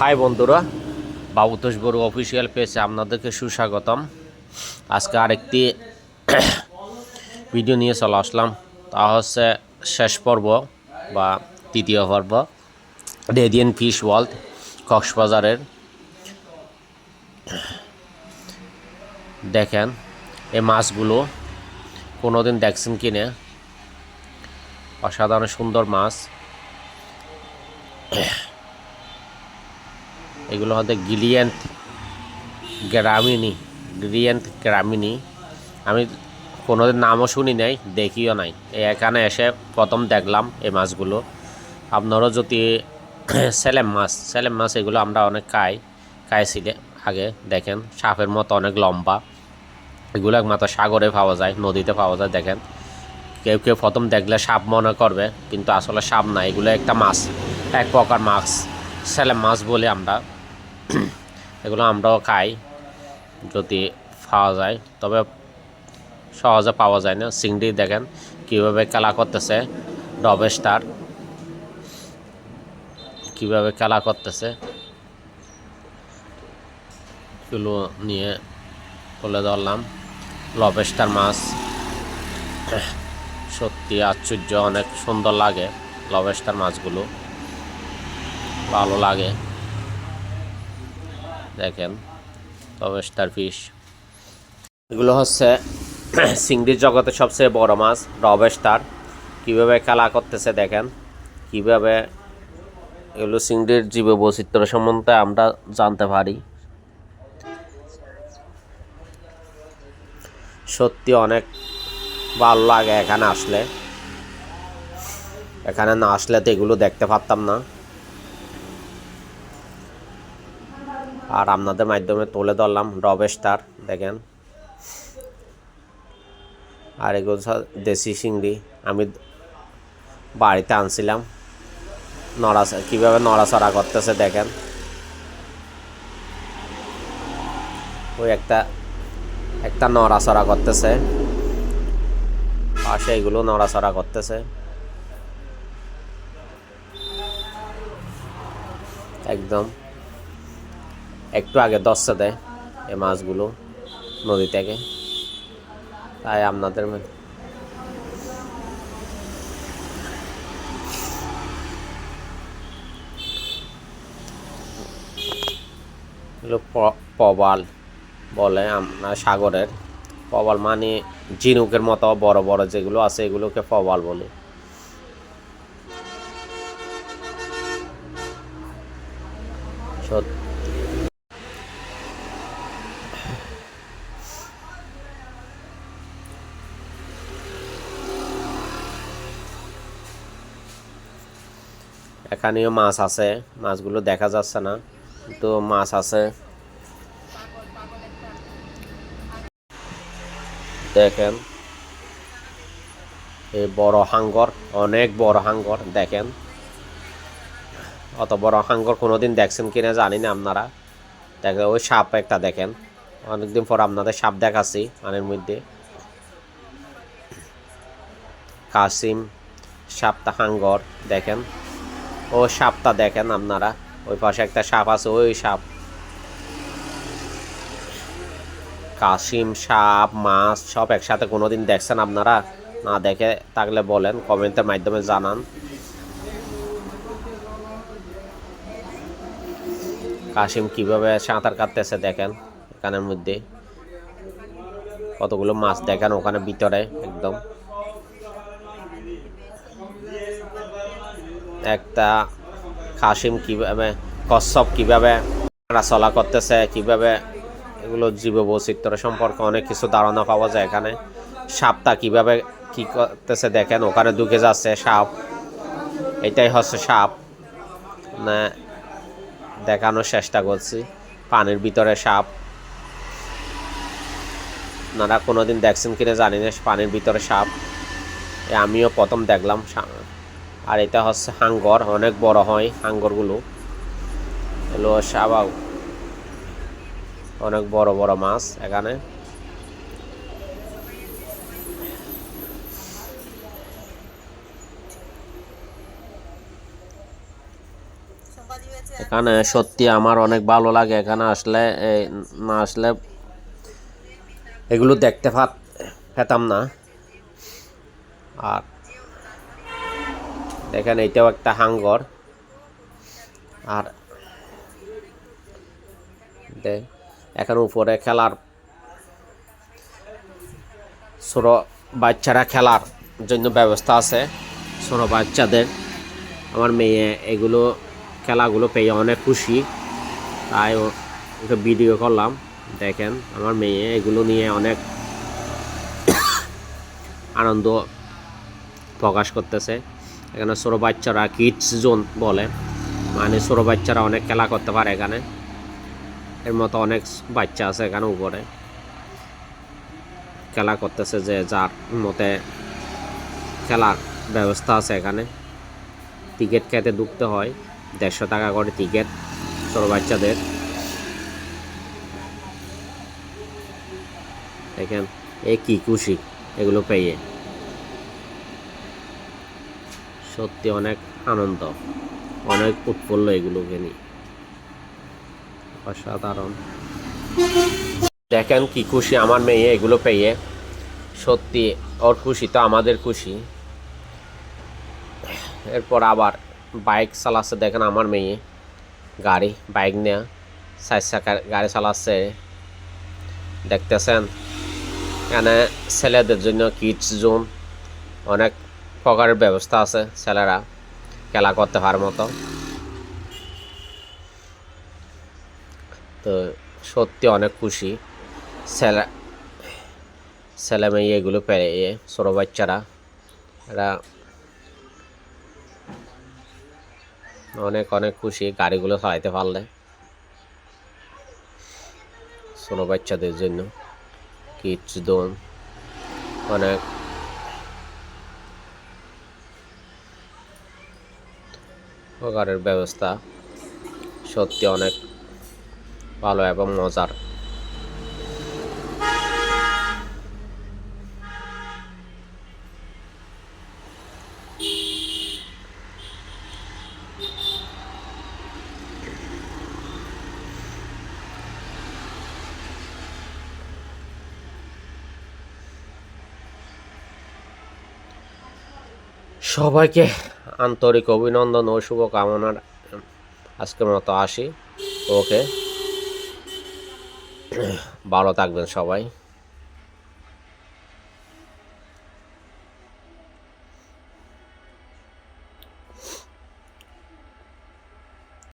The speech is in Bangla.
হাই বন্ধুরা বাবুতোষ বড়ু অফিসিয়াল পেজে আপনাদেরকে সুস্বাগতম। আজকে আরেকটি ভিডিও নিয়ে চলে আসলাম। তা হচ্ছে শেষ পর্ব বা তৃতীয় পর্ব, রেডিয়ান ফিশ ওয়ার্ল্ড, কক্সবাজারের। দেখেন, এই মাছগুলো কোনোদিন দেখছেন কিনে অসাধারণ সুন্দর মাছ। এগুলো হচ্ছে গিলিয়েন্ট গ্রামিনী গিলিয়েন্ট গ্রামিনী আমি কোনোদিন নামও শুনি নাই, দেখিও নাই। এখানে এসে প্রথম দেখলাম এই মাছগুলো। আপনারও যদি সেলেম মাছ সেলেম মাছ এগুলো আমরা অনেক খাই, খাইছিলে আগে, দেখেন, সাপের মতো অনেক লম্বা। এগুলো একমাত্র সাগরে পাওয়া যায়, নদীতে পাওয়া যায়, দেখেন। কেউ কেউ প্রথম দেখলে সাপ মনে করবে, কিন্তু আসলে সাপ না, এগুলো একটা মাছ, এক প্রকার মাছ, সেলেম মাছ বলি আমরা। এগুলো আমরাও খাই, যদি পাওয়া যায়। তবে সহজে পাওয়া যায় না। চিংড়ি দেখেন কীভাবে খেলা করতেছে ডবেস্টার কীভাবে খেলা করতেছে। এগুলো নিয়ে তুলে ধরলাম। লবেস্টার মাছ। সত্যি আশ্চর্য, অনেক সুন্দর লাগে লবেস্টার মাছগুলো। ভালো লাগে। দেখেন লবেস্টার ফিশ এগুলো হচ্ছে চিংড়ির জগতে সবচেয়ে বড় মাছ লবেস্টার কীভাবে খেলা করতেছে দেখেন, কীভাবে এগুলো চিংড়ির জীব বৈচিত্র্য সম্বন্ধে আমরা জানতে পারি। সত্যি অনেক ভালো লাগে এখানে আসলে। এখানে না আসলে তো এগুলো দেখতে পারতাম না। আর আপনাদের মাধ্যমে তুলে ধরলাম রবেস্টার দেখেন। আর এগুলো দেশি চিংড়ি। আমি বাড়িতে আনছিলাম। নড়া কীভাবে নড়াচড়া করতেছে দেখেন। ওই একটা একটা নড়াচড়া করতেছে। পাশে এগুলো নড়াচড়া করতেছে। একদম। একটু আগে দশটা দেয় এই মাছগুলো নদী থেকে। তাই আপনাদের পবাল বলে আমরা সাগরের। পবাল মানে ঝিনুকের মতো বড় বড় যেগুলো আছে এগুলোকে পবাল বলে। সত্যি এখানেও মাছ আছে, মাছগুলো দেখা যাচ্ছে না। কিন্তু মাছ আছে। দেখেন, এই বড় হাঙ্গর, অনেক বড় হাঙ্গর, দেখেন। অত বড় হাঙ্গর কোনোদিন দেখছেন কিনা জানি না আপনারা। দেখেন, ওই সাপ একটা দেখেন। অনেকদিন পর আপনাদের সাপ দেখাচ্ছি পানির মধ্যে। কাসিম সাপটা হাঙ্গর, দেখেন। ও সাপটা দেখেন আপনারা। ওই পাশে একটা সাপ আছে, ওই সাপ। কাশিম সাপ, মাছ সব একসাথে কোনোদিন দেখছেন আপনারা? না দেখে থাকলে বলেন, কমেন্টের মাধ্যমে জানান। কাশিম কীভাবে সাঁতার কাটতেছে দেখেন, এখানের মধ্যে। কতগুলো মাছ দেখেন ওখানে ভিতরে, একদম। একটা কাশিম কীভাবে, কচ্ছপ কীভাবে চলা করতেছে, কীভাবে এগুলো জীব বৈচিত্র্য সম্পর্কে অনেক কিছু ধারণা পাওয়া যায় এখানে। সাপটা কীভাবে কি করতেছে দেখেন, ওখানে ঢুকে যাচ্ছে সাপ। এটাই হচ্ছে সাপ। না দেখানোর চেষ্টা করছি, পানির ভিতরে সাপ। আপনারা কোনোদিন দেখছেন কিনা জানি না, পানির ভিতরে সাপ। আমিও প্রথম দেখলাম আর এটা হচ্ছে হাঙ্গর, অনেক বড় হয় হাঙ্গরগুলো। হলো সাবাও। অনেক বড় বড় মাছ এখানে। এখানে সত্যি আমার অনেক ভালো লাগে, এখানে আসলে না আসলে এগুলো দেখতে পাত, পেতাম না। আর দেখেন এইটাও একটা হাঙ্গর। আর এখানে উপরে খেলার ছোট বাচ্চারা খেলার জন্য ব্যবস্থা আছে, ছোট বাচ্চাদের। আমার মেয়ে এগুলো খেলাগুলো পেয়ে অনেক খুশি, তাই ভিডিও করলাম। দেখেন, আমার মেয়ে এগুলো নিয়ে অনেক আনন্দ প্রকাশ করতেছে। এখানে ছোটো বাচ্চারা কিডস জোন বলে। মানে ছোটো বাচ্চারা অনেক খেলা করতে পারে এখানে। এর মতো অনেক বাচ্চা আছে এখানে উপরে। খেলা করতেছে যে যার মতে খেলার ব্যবস্থা আছে এখানে। টিকিট খেতে ঢুকতে হয়। দেড়শো টাকা করে টিকিট ছোটো বাচ্চাদের। দেখেন, এ কি খুশি এগুলো পেয়ে। সত্যি অনেক আনন্দ, অনেক উৎফুল্ল এগুলোকে নিয়ে অসাধারণ। দেখেন কি খুশি আমার মেয়ে এগুলো পেয়ে। সত্যি ওর খুশি তো আমাদের খুশি। এরপর আবার বাইক চালাচ্ছে, দেখেন আমার মেয়ে। গাড়ি, বাইক নেয়া চার চাকার গাড়ি চালাচ্ছে। দেখতেছেন? এখানে ছেলেদের জন্য কিডস জোন, অনেক প্রকারের ব্যবস্থা আছে, ছেলেরা খেলা করতে পারার মতো। তো সত্যি অনেক খুশি। ছেলে ছেলে মেয়ে এগুলো পেয়ে ছোটো বাচ্চারা। এরা অনেক অনেক খুশি গাড়িগুলো চালাইতে পারলে। ছোটো বাচ্চাদের জন্য, কিডস, দোন, অনেক প্রকারের ব্যবস্থা। সত্যি অনেক ভালো এবং মজার। সবাইকে আন্তরিক অভিনন্দন ও শুভকামনার আজকের মতো আসি। ওকে। ভালো থাকবেন সবাই।